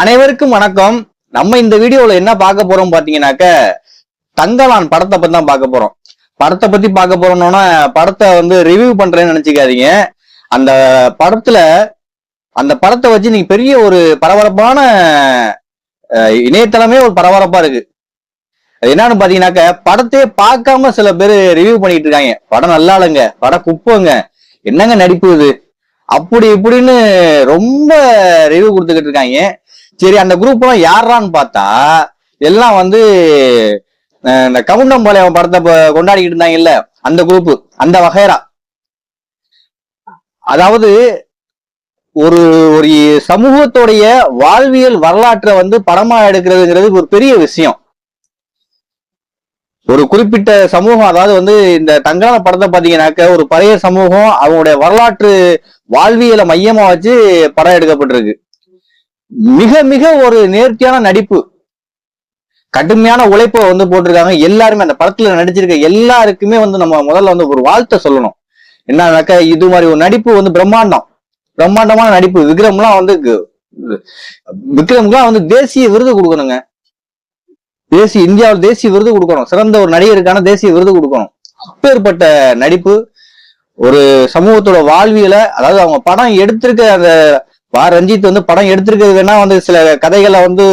அனைவருக்கும் வணக்கம். நம்ம இந்த வீடியோல என்ன பார்க்க போறோம் பாத்தீங்கன்னாக்க தங்கலான் படத்தை பத்தி தான் பார்க்க போறோம். படத்தை பத்தி பார்க்க போறோம்னா படத்தை வந்து ரிவ்யூ பண்றேன்னு நினைச்சுக்காதீங்க. அந்த படத்துல அந்த படத்தை வச்சு நீங்க பெரிய ஒரு பரபரப்பான இணையதளமே ஒரு பரபரப்பா இருக்கு. என்னன்னு பாத்தீங்கன்னாக்க படத்தையே பார்க்காம சில பேர் ரிவ்யூ பண்ணிட்டு இருக்காங்க. படம் நல்லா இல்லைங்க. படம் குப்பங்க. என்னங்க நடிப்பு இது? அப்படி இப்படின்னு ரொம்ப ரிவ்யூ கொடுத்துக்கிட்டு இருக்காங்க. சரி அந்த குரூப் எல்லாம் யாரான்னு பார்த்தா எல்லாம் வந்து இந்த இந்த கவுண்டம்பாளையம் படத்தை கொண்டாடிக்கிட்டு இருந்தாங்க இருந்தாங்கல்ல அந்த குரூப் அந்த வகைரா அதாவது ஒரு ஒரு சமூகத்துடைய வாழ்வியல் வரலாற்றை வந்து படமா எடுக்கிறதுங்கிறது ஒரு பெரிய விஷயம். ஒரு குறிப்பிட்ட சமூகம் அதாவது வந்து இந்த தங்கான படத்தை பாத்தீங்கன்னாக்க ஒரு பழைய சமூகம் அவங்களுடைய வரலாற்று வாழ்வியலை மையமா வச்சு படம் எடுக்கப்பட்டிருக்கு. மிக மிக ஒரு நேர்த்தியான நடிப்பு. கடுமையான உழைப்பை வந்து போட்டிருக்காங்க. எல்லாருமே அந்த படத்துல நடிச்சிருக்க எல்லாருக்குமே வந்து நம்ம முதல்ல வந்து ஒரு வாழ்த்தை சொல்லணும். என்னன்னாக்கா இது மாதிரி ஒரு நடிப்பு வந்து பிரம்மாண்டம். பிரம்மாண்டமான நடிப்பு. விக்ரம்லாம் வந்து விக்ரம்லாம் வந்து தேசிய விருது கொடுக்கணுங்க. தேசிய இந்தியாவில் தேசிய விருது கொடுக்கணும். சிறந்த ஒரு நடிகருக்கான தேசிய விருது கொடுக்கணும். அப்பேற்பட்ட நடிப்பு. ஒரு சமூகத்தோட வாழ்வியலை அதாவது அவங்க படம் எடுத்திருக்க அந்த வா ரஞ்சித் வந்து படம் எடுத்திருக்கிறதுன்னா வந்து சில கதைகளை வந்து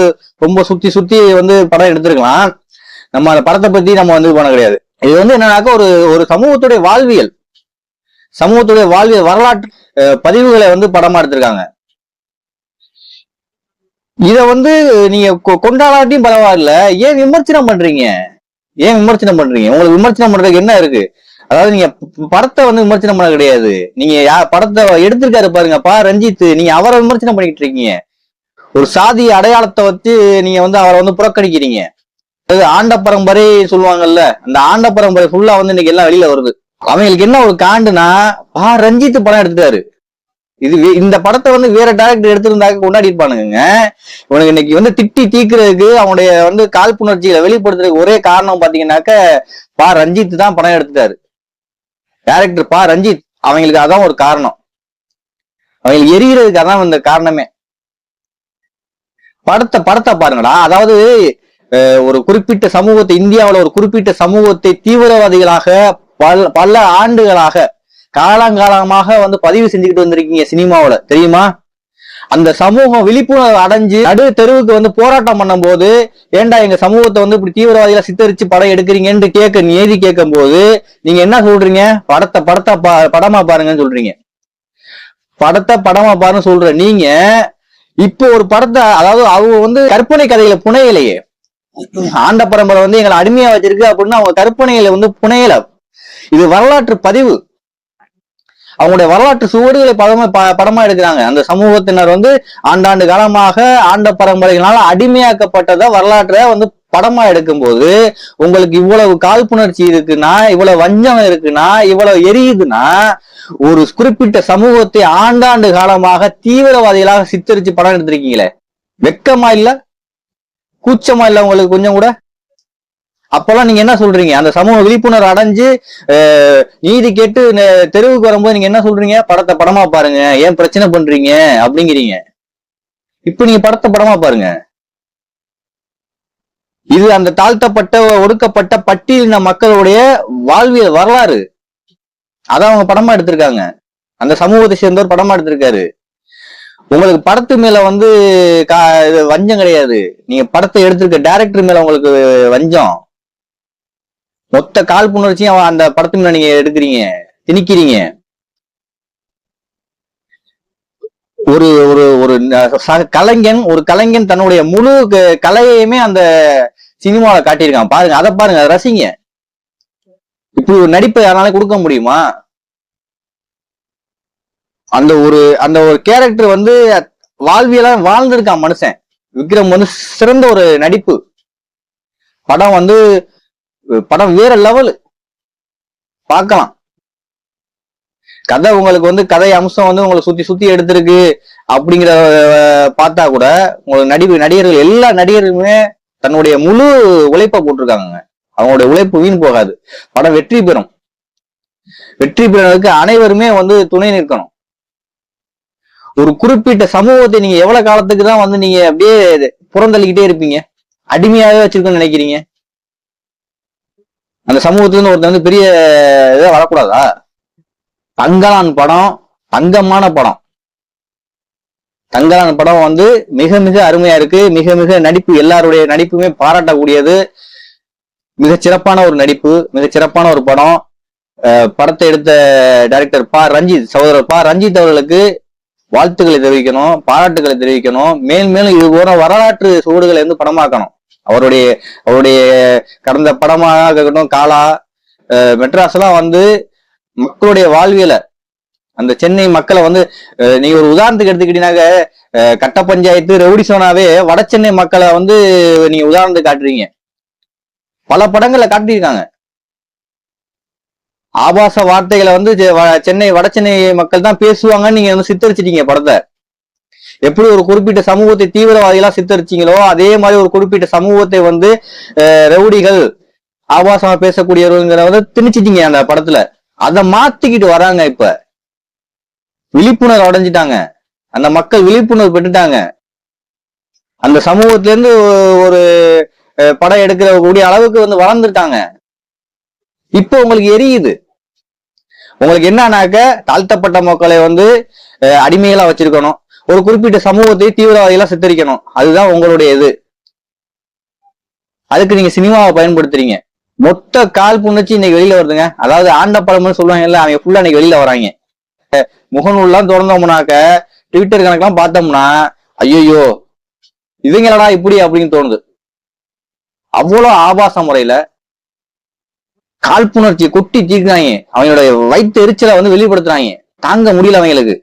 ரொம்ப சுத்தி சுத்தி வந்து படம் எடுத்திருக்கலாம். நம்ம அந்த படத்தை பத்தி நம்ம வந்து பண்ண கிடையாது. இது வந்து என்னன்னாக்கா ஒரு ஒரு சமூகத்துடைய வாழ்வியல். சமூகத்துடைய வாழ்வியல் வரலாற்று பதிவுகளை வந்து படமா எடுத்திருக்காங்க. இதை வந்து நீங்க கொ- கொண்டாடாட்டியும் பரவாயில்ல. ஏன் விமர்சனம் பண்றீங்க? ஏன் விமர்சனம் பண்றீங்க? உங்களுக்கு விமர்சனம் பண்றதுக்கு என்ன இருக்கு? அதாவது நீங்க படத்தை வந்து விமர்சனம் பண்ண கிடையாது. நீங்க யா படத்தை எடுத்திருக்காரு பாருங்கப்பா ரஞ்சித் நீங்க அவரை விமர்சனம் பண்ணிட்டு இருக்கீங்க. ஒரு சாதி அடையாளத்தை வச்சு நீங்க வந்து அவரை வந்து புறக்கணிக்கிறீங்க. அது ஆண்ட பரம்பரை சொல்லுவாங்கல்ல அந்த ஆண்ட பரம்பரை ஃபுல்லா வந்து இன்னைக்கு எல்லாம் வெளியில வருது. அவங்களுக்கு என்ன ஒரு காண்டுனா பா ரஞ்சித் படம் எடுத்துட்டாரு. இது வே- இந்த படத்தை வந்து வேற டேரக்டர் எடுத்திருந்தாக்க கொண்டாடி இருப்பானுங்க இவனுக்கு இன்னைக்கு வந்து திட்டி தீக்குறதுக்கு அவனுடைய வந்து காழ்ப்புணர்ச்சிகளை வெளிப்படுத்துறதுக்கு ஒரே காரணம் பாத்தீங்கன்னாக்க பா ரஞ்சித் தான் படம் எடுத்துட்டாரு. டேரக்டர் பா ரஞ்சித். அவங்களுக்கு அதான் ஒரு காரணம். அவங்களுக்கு எரியறதுக்கு அதான் இந்த காரணமே. படத்தை படத்தை பாருங்கடா. அதாவது ஒரு குறிப்பிட்ட சமூகத்தை இந்தியாவில் ஒரு குறிப்பிட்ட சமூகத்தை தீவிரவாதிகளாக பல பல ஆண்டுகளாக காலங்காலமாக வந்து பதிவு செஞ்சுக்கிட்டு வந்திருக்கீங்க சினிமாவில தெரியுமா? அந்த சமூகம் விழிப்புணர்வு அடைஞ்சு நடு தெருவுக்கு வந்து போராட்டம் பண்ணும்போது ஏண்டா எங்க சமூகத்தை வந்து இப்படி தீவிரவாதிகளை சித்தரிச்சு படம் எடுக்கிறீங்கன்னு கேட்க நீதி கேட்கும் போது நீங்க என்ன சொல்றீங்க? படத்தை படத்தை பா படமா பாருங்கன்னு சொல்றீங்க. படத்தை படமா பாருன்னு சொல்ற நீங்க இப்போ ஒரு படத்தை அதாவது அவங்க வந்து கற்பனை கதையில புனையலையே. ஆண்ட பரம்பரை வந்து எங்களை அடிமையா வச்சிருக்கு அப்படின்னு அவங்க கற்பனையில வந்து புனையல. இது வரலாற்று பதிவு. அவங்களுடைய வரலாற்று சுவடுகளை படமா படமா எடுக்கிறாங்க. அந்த சமூகத்தினர் வந்து ஆண்டாண்டு காலமாக ஆண்ட பரம்பரைகளால் அடிமையாக்கப்பட்டதை வரலாற்றை வந்து படமா எடுக்கும்போது உங்களுக்கு இவ்வளவு காழ்ப்புணர்ச்சி இருக்குன்னா இவ்வளவு வஞ்சம் இருக்குன்னா இவ்வளவு எரியுதுன்னா ஒரு குறிப்பிட்ட சமூகத்தை ஆண்டாண்டு காலமாக தீவிரவாதிகளாக சித்தரிச்சு படம் எடுத்திருக்கீங்களே. வெக்கமா இல்ல? கூச்சமா இல்ல உங்களுக்கு கொஞ்சம் கூட? அப்பெல்லாம் நீங்க என்ன சொல்றீங்க? அந்த சமூக விழிப்புணர்வு அடைஞ்சு நீதி கேட்டு தெருவுக்கு வரும்போது நீங்க என்ன சொல்றீங்க? படத்தை படமா பாருங்க. ஏன் பிரச்சனை பண்றீங்க? அப்படிங்கிறீங்க. இப்ப நீங்க படத்தை படமா பாருங்க. இது அந்த தாழ்த்தப்பட்ட ஒடுக்கப்பட்ட பட்டியலின மக்களுடைய வாழ்வியல் வரலாறு. அதான் அவங்க படமா எடுத்திருக்காங்க. அந்த சமூகத்தை சேர்ந்தவர் படமா எடுத்திருக்காரு. உங்களுக்கு படத்து மேல வந்து கா- இது வஞ்சம் கிடையாது. நீங்க படத்தை எடுத்திருக்க டைரக்டர் மேல உங்களுக்கு வஞ்சம். மொத்த காழ்ப்புணர்ச்சியும் அவன் அந்த படத்து மேல நீங்க எடுக்கிறீங்க திணிக்கிறீங்க. ஒரு ஒரு ஒரு ச- கலைஞன் ஒரு கலைஞன் தன்னுடைய முழு கலையையுமே அந்த சினிமாவில காட்டியிருக்கான். பாருங்க அதை பாருங்க அதை ரசிங்க. இப்படி ஒரு நடிப்பை யாரால கொடுக்க முடியுமா? அந்த ஒரு அந்த ஒரு கேரக்டர் வந்து வாழ்வியலா வாழ்ந்திருக்கான் மனுஷன். விக்ரம் வந்து சிறந்த ஒரு நடிப்பு. படம் வந்து படம் வேற லெவல் பார்க்கலாம். கதை உங்களுக்கு வந்து கதை அம்சம் வந்து உங்களை சுத்தி சுத்தி எடுத்திருக்கு அப்படிங்கிற பார்த்தா கூட உங்களுக்கு நடிப்பு நடிகர்கள் எல்லா நடிகர்களுமே தன்னுடைய முழு உழைப்பை போட்டிருக்காங்க அவங்களுடைய உழைப்பு வீண் போகாது. படம் வெற்றி பெறும். வெற்றி பெறுவதற்கு அனைவருமே வந்து துணை நிற்கணும். ஒரு குறிப்பிட்ட சமூகத்தை நீங்க எவ்வளவு காலத்துக்கு தான் வந்து நீங்க அப்படியே புறந்தள்ளிக்கிட்டே இருப்பீங்க? அடிமையாவே வச்சிருக்கணும்னு நினைக்கிறீங்க? அந்த சமூகத்துலேருந்து இருந்து வந்து பெரிய இதாக வரக்கூடாதா? தங்கலான் படம் தங்கமான படம். தங்கலான் படம் வந்து மிக மிக அருமையா இருக்கு. மிக மிக நடிப்பு எல்லாருடைய நடிப்புமே பாராட்டக்கூடியது. மிக சிறப்பான ஒரு நடிப்பு மிக சிறப்பான ஒரு படம். படத்தை எடுத்த டைரக்டர் பா ரஞ்சித் சகோதரர் பா ரஞ்சித் அவர்களுக்கு வாழ்த்துக்களை தெரிவிக்கணும் பாராட்டுகளை தெரிவிக்கணும். மேல் மேலும் இது போன்ற வரலாற்று சுவடுகளை வந்து படமாக்கணும். அவருடைய அவருடைய கடந்த படமாக இருக்கட்டும் காலா அஹ் மெட்ராஸ் எல்லாம் வந்து மக்களுடைய வாழ்வியல அந்த சென்னை மக்களை வந்து அஹ் நீங்க ஒரு உதாரணத்துக்கு எடுத்துக்கிட்டீங்கன்னாக்க கட்ட பஞ்சாயத்து ரவுடி சோனாவே வட சென்னை மக்களை வந்து நீங்க உதாரணத்துக்கு காட்டுறீங்க. பல படங்களை காட்டியிருக்காங்க. ஆபாச வார்த்தைகளை வந்து செ- வ- சென்னை வட சென்னை மக்கள் தான் பேசுவாங்கன்னு நீங்க வந்து சித்தரிச்சிட்டீங்க படத்தை. எப்படி ஒரு குறிப்பிட்ட சமூகத்தை தீவிரவாதிகளா சித்தரிச்சிங்களோ அதே மாதிரி ஒரு குறிப்பிட்ட சமூகத்தை வந்து ரவுடிகள் ஆபாசமா பேசக்கூடியவங்கிற வந்து திணிச்சிட்டீங்க அந்த படத்துல. அதை மாத்திக்கிட்டு வராங்க இப்ப. விழிப்புணர்வு அடைஞ்சிட்டாங்க. அந்த மக்கள் விழிப்புணர்வு பெற்றுட்டாங்க. அந்த சமூகத்துல இருந்து ஒரு படம் எடுக்கிற கூடிய அளவுக்கு வந்து வளர்ந்துட்டாங்க. இப்போ உங்களுக்கு எரியுது. உங்களுக்கு என்னன்னாக்க தாழ்த்தப்பட்ட மக்களை வந்து அடிமைகளா வச்சிருக்கணும். ஒரு குறிப்பிட்ட சமூகத்தை தீவிரவாதிகளா சித்தரிக்கணும். அதுதான் உங்களுடைய இது. அதுக்கு நீங்க சினிமாவை பயன்படுத்துறீங்க. மொத்த கால் புணர்ச்சி இன்னைக்கு வெளியில வருதுங்க. அதாவது ஆண்ட படம்னு சொல்லுவாங்கல்ல அவங்க ஃபுல்லா இன்னைக்கு வெளியில வராங்க. முகநூல்லாம் திறந்தோம்னாக்க ட்விட்டர் கணக்கெல்லாம் பார்த்தோம்னா ஐயோ இவங்களடா இப்படி அப்படின்னு தோணுது. அவ்வளவு ஆபாச முறையில காழ்ப்புணர்ச்சியை கொட்டி தீர்க்கிறாங்க. அவங்களுடைய வயிற்று எரிச்சலை வந்து வெளிப்படுத்துறாங்க. தாங்க முடியல அவங்களுக்கு.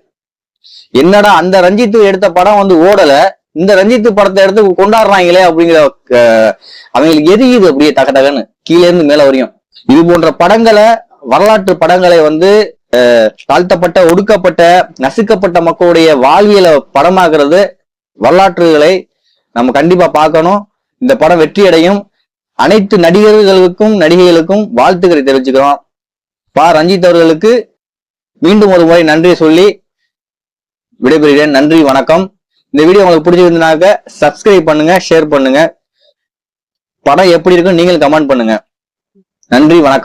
என்னடா அந்த ரஞ்சித்து எடுத்த படம் வந்து ஓடல? இந்த ரஞ்சித்து படத்தை எடுத்து கொண்டாடுறாங்களே அப்படிங்கிற அவங்களுக்கு எரியுது அப்படியே தக தகன்னு கீழே இருந்து மேல வரையும். இது போன்ற படங்களை வரலாற்று படங்களை வந்து தாழ்த்தப்பட்ட ஒடுக்கப்பட்ட நசுக்கப்பட்ட மக்களுடைய வாழ்வியலை படமாக்குறது வரலாற்றுகளை நம்ம கண்டிப்பா பார்க்கணும். இந்த படம் வெற்றி அடையும் அனைத்து நடிகர்களுக்கும் நடிகைகளுக்கும் வாழ்த்துக்களை தெரிவிச்சுக்கிறோம். பா. ரஞ்சித் அவர்களுக்கு மீண்டும் ஒரு முறை நன்றி சொல்லி விடைபெறுகிறேன். நன்றி வணக்கம். இந்த வீடியோ உங்களுக்கு பிடிச்சிருந்தனாக்க சப்ஸ்கிரைப் பண்ணுங்க ஷேர் பண்ணுங்க. படம் எப்படி இருக்குன்னு நீங்களும் கமெண்ட் பண்ணுங்க. நன்றி வணக்கம்.